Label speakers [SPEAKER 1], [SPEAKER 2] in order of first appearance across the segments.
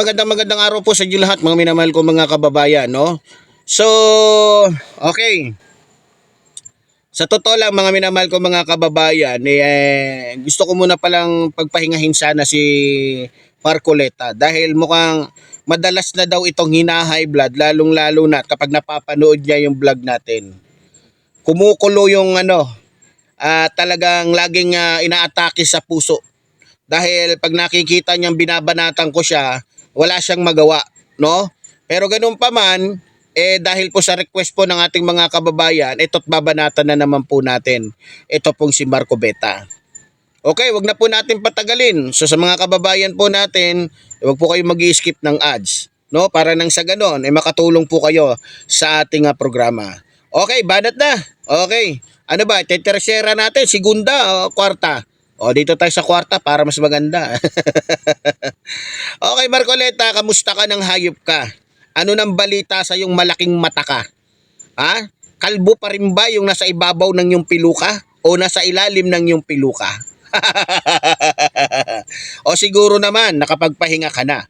[SPEAKER 1] magandang magandang araw po sa inyo lahat mga minamahal ko mga kababayan, no? So, okay. Sa totoo lang mga minamahal ko mga kababayan, eh, gusto ko muna palang pagpahingahin sana si Marcoleta dahil mukhang madalas na daw itong hina-high blood lalong lalo na kapag napapanood niya yung vlog natin. Kumukulo yung ano, ah, talagang laging ah, inaatake sa puso dahil pag nakikita niyang binabanatan ko siya, wala siyang magawa, no? Pero ganun pa man, eh dahil po sa request po ng ating mga kababayan, ito't babanatan na naman po natin. Ito pong si Marco Beta. Okay, wag na po natin patagalin. So sa mga kababayan po natin, wag po kayo mag-skip ng ads, no? Para nang sa ganon, eh makatulong po kayo sa ating ah, programa. Okay, banat na. Okay. Ano ba, tetersera natin, segunda o kwarta? O, dito tayo sa kwarta para mas maganda. okay, Marcoleta, kamusta ka ng hayop ka? Ano nang balita sa yung malaking mata ka? Ha? Kalbo pa rin ba yung nasa ibabaw ng yung piluka? O nasa ilalim ng yung piluka? o siguro naman, nakapagpahinga ka na.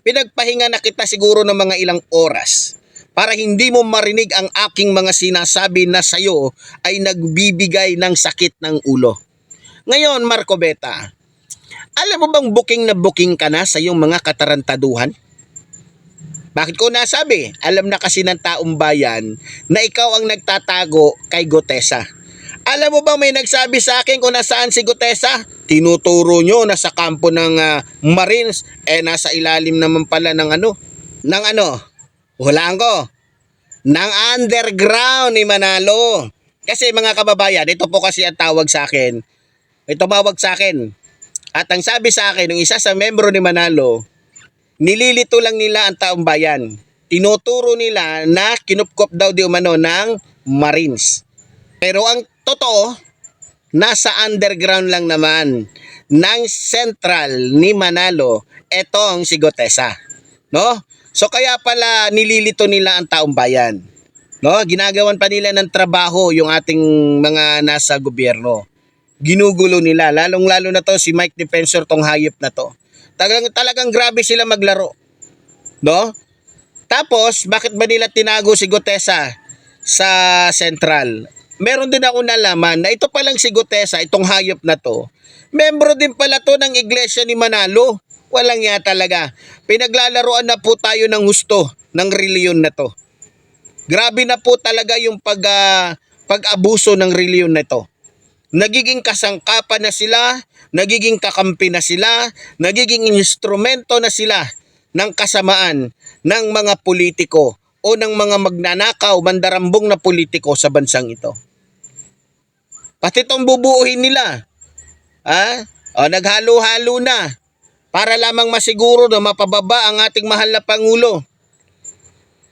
[SPEAKER 1] Pinagpahinga na kita siguro ng mga ilang oras para hindi mo marinig ang aking mga sinasabi na sa'yo ay nagbibigay ng sakit ng ulo. Ngayon, Marco Beta, alam mo bang booking na booking ka na sa iyong mga katarantaduhan? Bakit ko nasabi? Alam na kasi ng taong bayan na ikaw ang nagtatago kay Gotesa. Alam mo ba may nagsabi sa akin kung nasaan si Gotesa? Tinuturo nyo na sa kampo ng ah, Marines, eh nasa ilalim naman pala ng ano? Ng ano? Hulaan ko. Ng underground ni Manalo. Kasi mga kababayan, ito po kasi ang tawag sa akin. Ito tumawag sa akin. At ang sabi sa akin, ng isa sa membro ni Manalo, nililito lang nila ang taong bayan. Tinuturo nila na kinupkop daw di umano ng Marines. Pero ang totoo, nasa underground lang naman ng central ni Manalo etong si Gotesa. No? So kaya pala nililito nila ang taong bayan. No? Ginagawan pa nila ng trabaho yung ating mga nasa gobyerno. Ginugulo nila, lalong-lalo na to si Mike Defensor tong hayop na to. Talagang, talagang grabe sila maglaro. No? Tapos, bakit ba nila tinago si Gotesa sa Central? Meron din ako nalaman na ito palang si Gotesa, itong hayop na to, membro din pala to ng iglesia ni Manalo. Walang ya talaga. Pinaglalaroan na po tayo ng husto ng reliyon na to. Grabe na po talaga yung pag, ah, pag-abuso ng reliyon na to. Nagiging kasangkapan na sila, nagiging kakampi na sila, nagiging instrumento na sila ng kasamaan ng mga politiko o ng mga magnanakaw, mandarambong na politiko sa bansang ito. Pati itong bubuuhin nila. Ha? O, naghalo-halo na para lamang masiguro na mapababa ang ating mahal na Pangulo.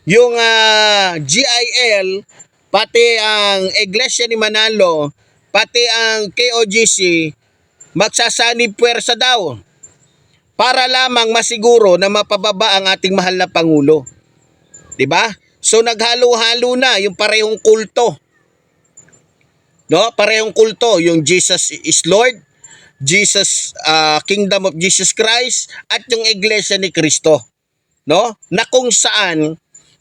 [SPEAKER 1] Yung ah, GIL, pati ang Iglesia ni Manalo, pati ang KOGC, magsasanib puwersa daw para lamang masiguro na mapababa ang ating mahal na Pangulo. ba? So naghalo-halo na yung parehong kulto. No? Parehong kulto, yung Jesus is Lord, Jesus ah, Kingdom of Jesus Christ at yung Iglesia ni Kristo. No? Na kung saan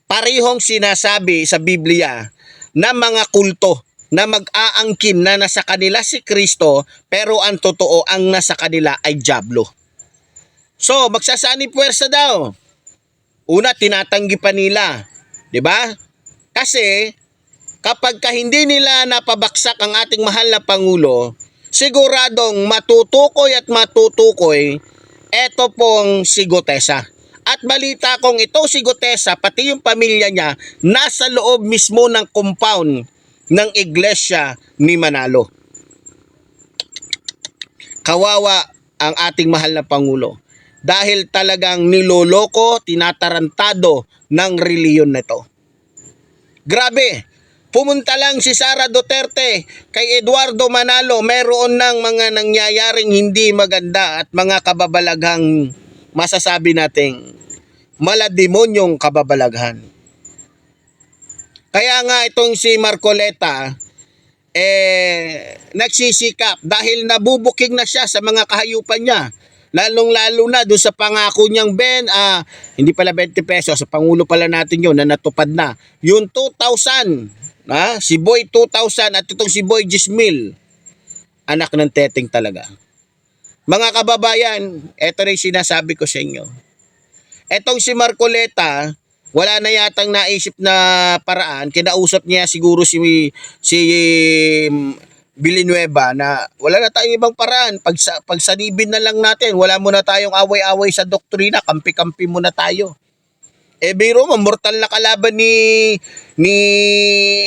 [SPEAKER 1] parehong sinasabi sa Biblia na mga kulto na mag-aangkin na nasa kanila si Kristo pero ang totoo ang nasa kanila ay Diablo. So, magsasani puwersa daw. Una, tinatanggi pa nila. ba? Kasi, kapag ka hindi nila napabaksak ang ating mahal na Pangulo, siguradong matutukoy at matutukoy eto pong si Gotesa. At balita kong ito si Gotesa, pati yung pamilya niya, nasa loob mismo ng compound ng iglesia ni Manalo. Kawawa ang ating mahal na Pangulo dahil talagang niloloko, tinatarantado ng reliyon nito. Grabe, pumunta lang si Sara Duterte kay Eduardo Manalo, meron ng mga nangyayaring hindi maganda at mga kababalaghang masasabi nating malademonyong kababalaghan. Kaya nga itong si Marcoleta, eh, nagsisikap dahil nabubuking na siya sa mga kahayupan niya. Lalong-lalo na doon sa pangako niyang Ben, ah, hindi pala 20 pesos, sa Pangulo pala natin yun na natupad na. Yung 2,000, ah, si Boy 2,000 at itong si Boy Gismil, anak ng teteng talaga. Mga kababayan, eto yung sinasabi ko sa inyo. Etong si Marcoleta, wala na yatang naisip na paraan. Kinausap niya siguro si si um, Villanueva na wala na tayong ibang paraan. Pag, sa, pagsanibin na lang natin, wala muna tayong away-away sa doktrina, kampi-kampi muna tayo. Eh biro mo, mortal na kalaban ni ni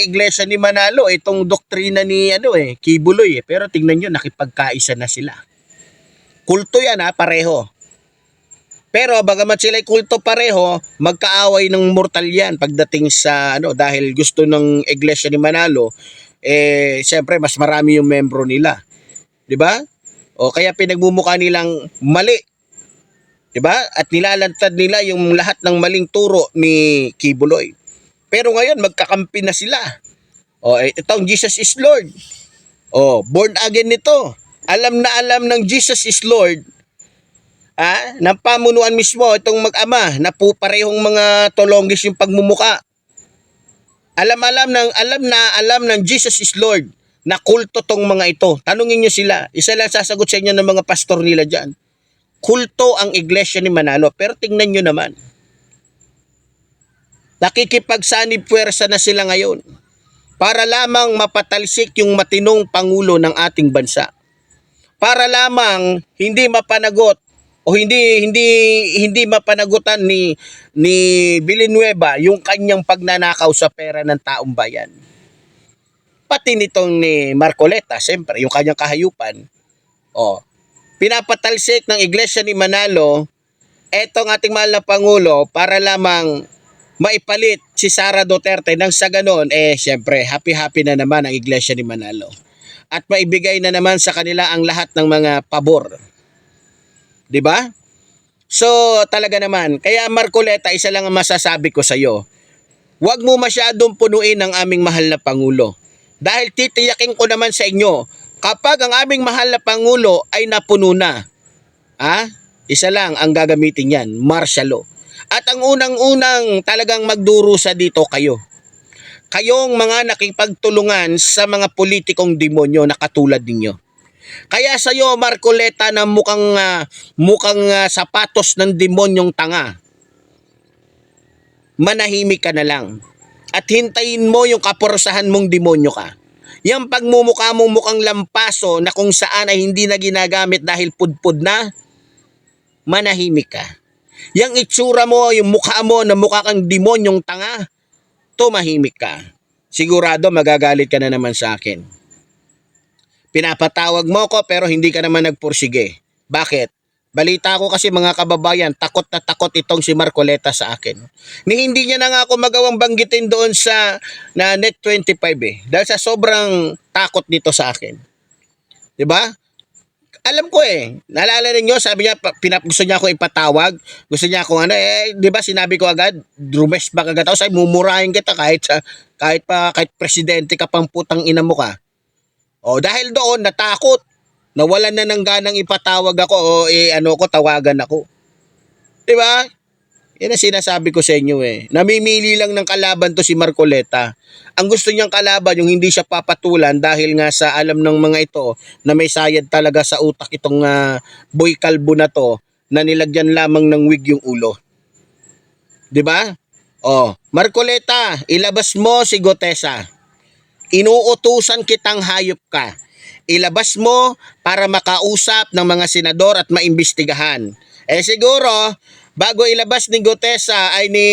[SPEAKER 1] Iglesia ni Manalo itong doktrina ni ano eh, Kibuloy eh. Pero tingnan niyo nakipagkaisa na sila. Kulto yan ha, pareho. Pero bagamat sila'y kulto pareho, magkaaway ng mortal yan pagdating sa ano dahil gusto ng iglesia ni Manalo eh siyempre mas marami yung membro nila. 'Di ba? O kaya pinagmumukha nilang mali. 'Di ba? At nilalantad nila yung lahat ng maling turo ni Kibuloy. Pero ngayon magkakampi na sila. O eh, itong Jesus is Lord. O born again nito. Alam na alam ng Jesus is Lord ah, ng pamunuan mismo itong mag-ama na po parehong mga tolonggis yung pagmumuka. Alam-alam ng alam na alam ng Jesus is Lord na kulto tong mga ito. Tanungin niyo sila. Isa lang sasagot sa inyo ng mga pastor nila diyan. Kulto ang iglesia ni Manalo. Pero tingnan niyo naman. Nakikipagsanib puwersa na sila ngayon para lamang mapatalsik yung matinong pangulo ng ating bansa. Para lamang hindi mapanagot o hindi hindi hindi mapanagutan ni ni Villanueva yung kanyang pagnanakaw sa pera ng taong bayan. Pati nitong ni Marcoleta, siyempre, yung kanyang kahayupan. O, pinapatalsik ng Iglesia ni Manalo etong ating mahal na Pangulo para lamang maipalit si Sara Duterte nang sa ganon, eh siyempre, happy-happy na naman ang Iglesia ni Manalo. At maibigay na naman sa kanila ang lahat ng mga pabor. 'Di ba? So, talaga naman, kaya Marcoleta, isa lang ang masasabi ko sa iyo. Huwag mo masyadong punuin ang aming mahal na pangulo. Dahil titiyakin ko naman sa inyo, kapag ang aming mahal na pangulo ay napuno na, ha? Isa lang ang gagamitin yan, martial law. At ang unang-unang talagang magdurusa dito kayo. Kayong mga nakipagtulungan sa mga politikong demonyo na katulad ninyo. Kaya sa iyo Marcoleta na mukhang ah, mukhang ah, sapatos ng demonyong tanga. Manahimik ka na lang. At hintayin mo yung kaporsahan mong demonyo ka. Yang pagmumukha mong mukhang lampaso na kung saan ay hindi na ginagamit dahil pudpud na, manahimik ka. Yang itsura mo, yung mukha mo na mukha kang demonyong tanga, tumahimik ka. Sigurado magagalit ka na naman sa akin. Pinapatawag mo ko pero hindi ka naman nagpursige. Bakit? Balita ko kasi mga kababayan, takot na takot itong si Marcoleta sa akin. Ni hindi niya na nga ako magawang banggitin doon sa na Net 25 eh. Dahil sa sobrang takot nito sa akin. 'Di ba? Alam ko eh. Naalala ninyo, sabi niya, pinap, gusto niya ako ipatawag. Gusto niya ako ano, eh, di ba sinabi ko agad, drumes ba agad ako, sabi, mumurahin kita kahit sa, kahit pa, kahit presidente ka pang putang ina mo ka. O dahil doon natakot. Nawalan na ng ganang ipatawag ako o eh, ano ko tawagan ako. 'Di ba? Yan ang sinasabi ko sa inyo eh. Namimili lang ng kalaban to si Marcoleta. Ang gusto niyang kalaban yung hindi siya papatulan dahil nga sa alam ng mga ito na may sayad talaga sa utak itong ah, boy kalbo na to na nilagyan lamang ng wig yung ulo. 'Di ba? Oh, Marcoleta, ilabas mo si Gotesa inuutusan kitang hayop ka. Ilabas mo para makausap ng mga senador at maimbestigahan. Eh siguro, bago ilabas ni Gotesa ay ni,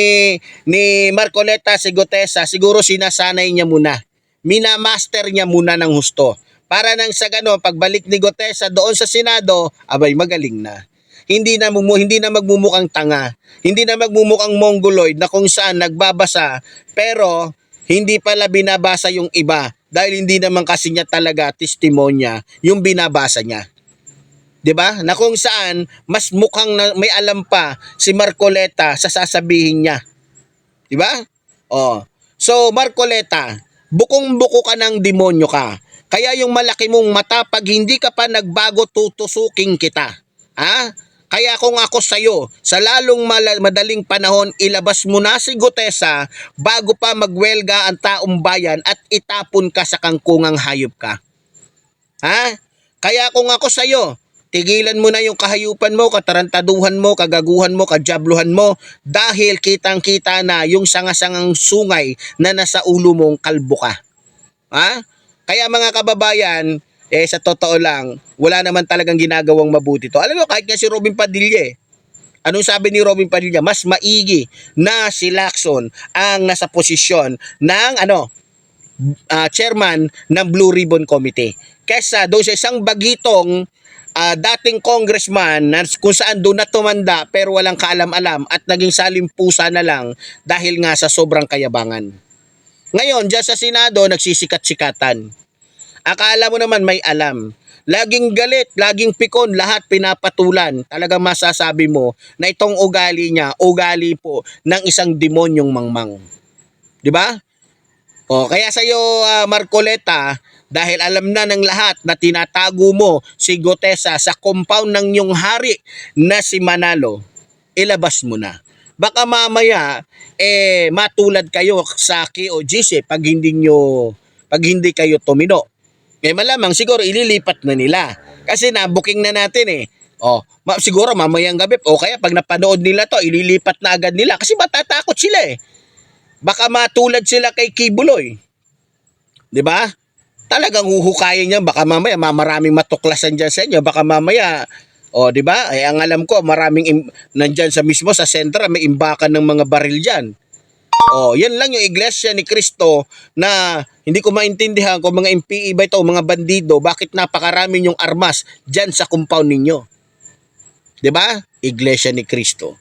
[SPEAKER 1] ni Marcoleta si Gotesa, siguro sinasanay niya muna. Minamaster niya muna ng husto. Para nang sa gano'n, pagbalik ni Gotesa doon sa Senado, abay magaling na. Hindi na, mumu, hindi na magmumukhang tanga. Hindi na magmumukhang mongoloid na kung saan nagbabasa pero hindi pala binabasa yung iba dahil hindi naman kasi niya talaga testimonya yung binabasa niya. 'Di ba? Na kung saan mas mukhang na, may alam pa si Marcoleta sa sasabihin niya. 'Di ba? Oh. So Marcoleta, bukong-buko ka ng demonyo ka. Kaya yung malaki mong mata pag hindi ka pa nagbago tutusuking kita. Ha? Kaya kung ako sa'yo, sa lalong madaling panahon, ilabas mo na si Gutesa bago pa magwelga ang taong bayan at itapon ka sa kangkungang hayop ka. Ha? Kaya kung ako sa'yo, tigilan mo na yung kahayupan mo, katarantaduhan mo, kagaguhan mo, kajabluhan mo dahil kitang-kita na yung sangasangang sungay na nasa ulo mong kalbo ka. Ha? Kaya mga kababayan, eh sa totoo lang, wala naman talagang ginagawang mabuti to. Alam mo, kahit nga si Robin Padilla eh, Anong sabi ni Robin Padilla? Mas maigi na si Lacson ang nasa posisyon ng ano, ah, chairman ng Blue Ribbon Committee. Kesa doon sa isang bagitong ah, dating congressman na kung saan doon na tumanda pero walang kaalam-alam at naging salimpusa na lang dahil nga sa sobrang kayabangan. Ngayon, dyan sa Senado, nagsisikat-sikatan. Akala mo naman may alam. Laging galit, laging pikon, lahat pinapatulan. Talagang masasabi mo na itong ugali niya, ugali po ng isang demonyong mangmang. Di ba? O, kaya sa iyo Marcoleta, dahil alam na ng lahat na tinatago mo si Gotesa sa compound ng iyong hari na si Manalo, ilabas mo na. Baka mamaya eh matulad kayo sa KOGC pag hindi nyo pag hindi kayo tumino. Eh malamang siguro ililipat na nila. Kasi na-booking na natin eh. Oh, ma- siguro mamayang gabi o kaya pag napanood nila to, ililipat na agad nila kasi matatakot sila eh. Baka matulad sila kay Kibuloy. 'Di ba? Talagang huhukayin niya baka mamaya mamaraming matuklasan diyan sa inyo, baka mamaya oh, 'di ba? Eh ang alam ko maraming nandyan sa mismo sa sentra may imbakan ng mga baril diyan. Oh, yan lang yung iglesia ni Kristo na hindi ko maintindihan kung mga MPE ba ito, mga bandido, bakit napakarami yung armas dyan sa compound ninyo. 'Di ba? Iglesia ni Kristo.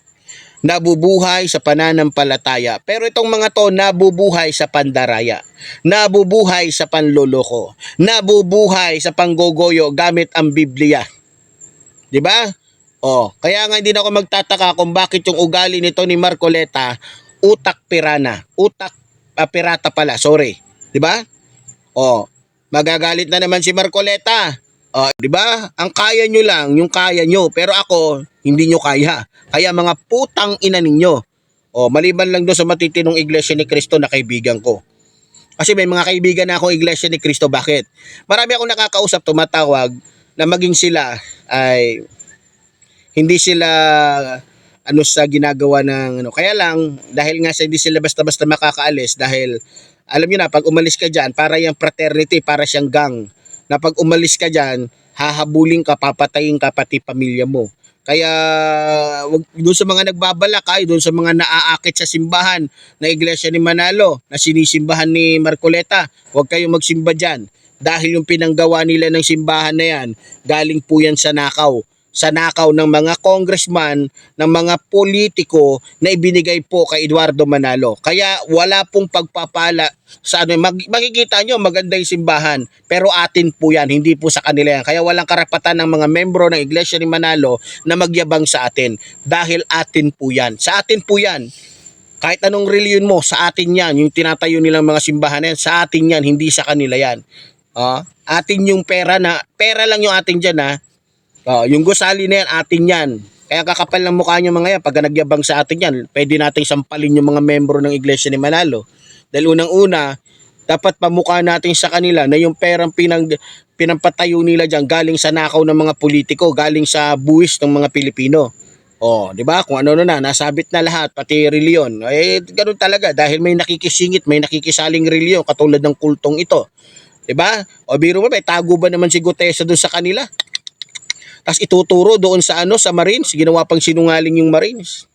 [SPEAKER 1] Nabubuhay sa pananampalataya. Pero itong mga to nabubuhay sa pandaraya. Nabubuhay sa panloloko. Nabubuhay sa panggogoyo gamit ang Biblia. 'Di ba? Oh, kaya nga hindi na ako magtataka kung bakit yung ugali nito ni Marcoleta utak pirana. Utak ah, pirata pala, sorry. 'Di ba? Oh, magagalit na naman si Marcoleta. Oh, 'di ba? Ang kaya nyo lang, yung kaya nyo, pero ako hindi nyo kaya. Kaya mga putang ina ninyo. Oh, maliban lang doon sa matitinong iglesia ni Kristo na kaibigan ko. Kasi may mga kaibigan na ako iglesia ni Kristo. Bakit? Marami akong nakakausap, tumatawag, na maging sila ay hindi sila ano sa ginagawa ng ano. Kaya lang, dahil nga sa hindi sila basta-basta makakaalis, dahil alam niyo na, pag umalis ka dyan, para yung fraternity, para siyang gang. Na pag umalis ka dyan, hahabulin ka, papatayin ka, pati pamilya mo. Kaya wag doon sa mga nagbabalak ay doon sa mga naaakit sa simbahan na iglesia ni Manalo na sinisimbahan ni Marcoleta, huwag kayong magsimba diyan dahil yung pinanggawa nila ng simbahan na yan galing po yan sa nakaw sa nakaw ng mga congressman, ng mga politiko na ibinigay po kay Eduardo Manalo. Kaya wala pong pagpapala sa ano, mag, makikita nyo maganda yung simbahan, pero atin po yan, hindi po sa kanila yan. Kaya walang karapatan ng mga membro ng Iglesia ni Manalo na magyabang sa atin dahil atin po yan. Sa atin po yan. Kahit anong reliyon mo, sa atin yan. Yung tinatayo nilang mga simbahan yan, sa atin yan, hindi sa kanila yan. Ah, atin yung pera na, pera lang yung atin dyan ha. Oh, yung gusali na yan, atin yan. Kaya kakapal ng mukha nyo mga yan, pag nagyabang sa atin yan, pwede nating sampalin yung mga membro ng Iglesia ni Manalo. Dahil unang-una, dapat pamukha natin sa kanila na yung perang pinang, pinampatayo nila dyan galing sa nakaw ng mga politiko, galing sa buwis ng mga Pilipino. Oh, 'di ba? Kung ano na nasabit na lahat pati reliyon. Eh ganoon talaga dahil may nakikisingit, may nakikisaling reliyon katulad ng kultong ito. 'Di ba? O biro mo ba tago ba naman si Gutesa doon sa kanila? Tapos ituturo doon sa ano sa Marines, ginawa pang sinungaling yung Marines.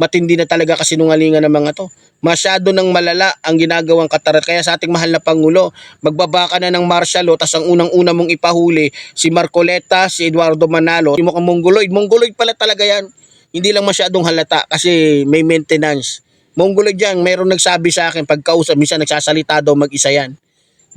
[SPEAKER 1] Matindi na talaga kasinungalingan ng mga to. Masyado ng malala ang ginagawang katarat. Kaya sa ating mahal na Pangulo, magbabaka na ng martial law, tapos ang unang-una mong ipahuli, si Marcoleta, si Eduardo Manalo, yung mukhang Mongoloid. Mongoloid pala talaga yan. Hindi lang masyadong halata kasi may maintenance. Mongoloid yan, mayroong nagsabi sa akin, pagkausap, minsan nagsasalita daw mag-isa yan.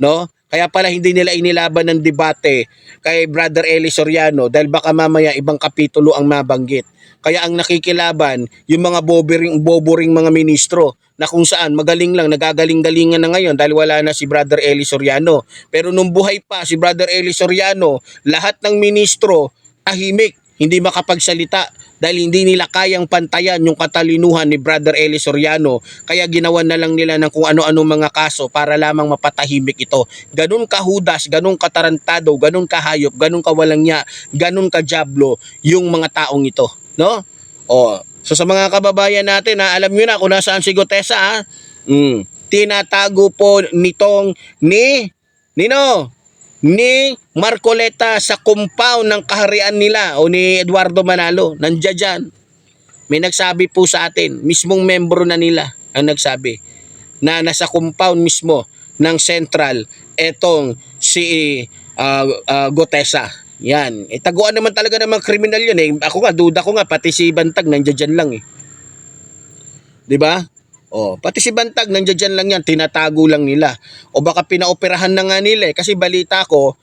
[SPEAKER 1] No? Kaya pala hindi nila inilaban ng debate kay Brother Eli Soriano dahil baka mamaya ibang kapitulo ang mabanggit. Kaya ang nakikilaban, yung mga boboring, boboring mga ministro na kung saan magaling lang, nagagaling-galingan na ngayon dahil wala na si Brother Eli Soriano. Pero nung buhay pa si Brother Eli Soriano, lahat ng ministro tahimik. hindi makapagsalita dahil hindi nila kayang pantayan yung katalinuhan ni Brother Eli Soriano kaya ginawa na lang nila ng kung ano-ano mga kaso para lamang mapatahimik ito. Ganun kahudas, ganun katarantado, ganun kahayop, ganun kawalang niya, ganun kajablo yung mga taong ito, no? O, so sa mga kababayan natin ha, alam niyo na kung nasaan si Gotesa ha. Mm, tinatago po nitong ni Nino ni Marcoleta sa compound ng kaharian nila o ni Eduardo Manalo. Nandiyan dyan. May nagsabi po sa atin, mismong membro na nila ang nagsabi na nasa compound mismo ng Central etong si ah, ah, Gotesa. Yan. Eh, taguan naman talaga ng mga kriminal yun eh. Ako nga, duda ko nga, pati si Bantag nandiyan dyan lang eh. 'Di ba? Oh, pati si Bantag nandiyan dyan lang yan, tinatago lang nila. O baka pinaoperahan na nga nila eh. Kasi balita ko,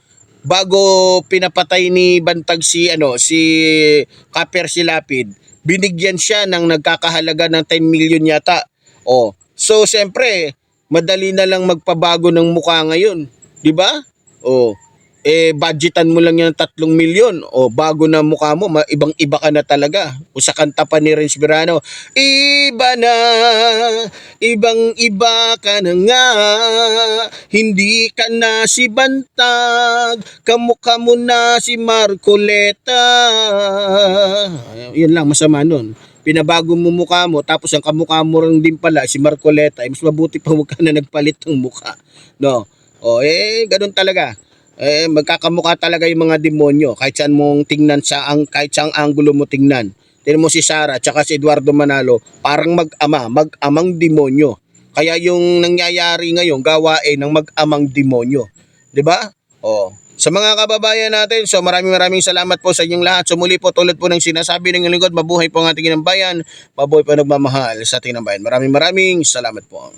[SPEAKER 1] bago pinapatay ni Bantag si ano si Kaper si Lapid, binigyan siya ng nagkakahalaga ng 10 million yata. Oh, so siyempre, madali na lang magpabago ng mukha ngayon, 'di ba? Oh, eh budgetan mo lang yan ng 3 milyon o bago na mukha mo, ibang iba ka na talaga. O sa kanta pa ni Renz Birano, iba na, ibang iba ka na nga, hindi ka na si Bantag, kamukha mo na si Marcoleta. Yan lang, masama nun. Pinabago mo mukha mo, tapos ang kamukha mo rin din pala, si Marcoleta, eh, mas mabuti pa huwag ka na nagpalit ng mukha. No? O, eh, ganun talaga eh magkakamukha talaga yung mga demonyo kahit saan mong tingnan sa ang kahit saang anggulo mo tingnan. Tingnan mo si Sara at si Eduardo Manalo, parang mag-ama, mag-amang demonyo. Kaya yung nangyayari ngayon, gawain ng mag-amang demonyo. 'Di ba? Oh. Sa mga kababayan natin, so maraming maraming salamat po sa inyong lahat. So muli po tulad po ng sinasabi ng lingkod, mabuhay po ang ating ng bayan, mabuhay po ang nagmamahal sa ating ng bayan. Maraming maraming salamat po.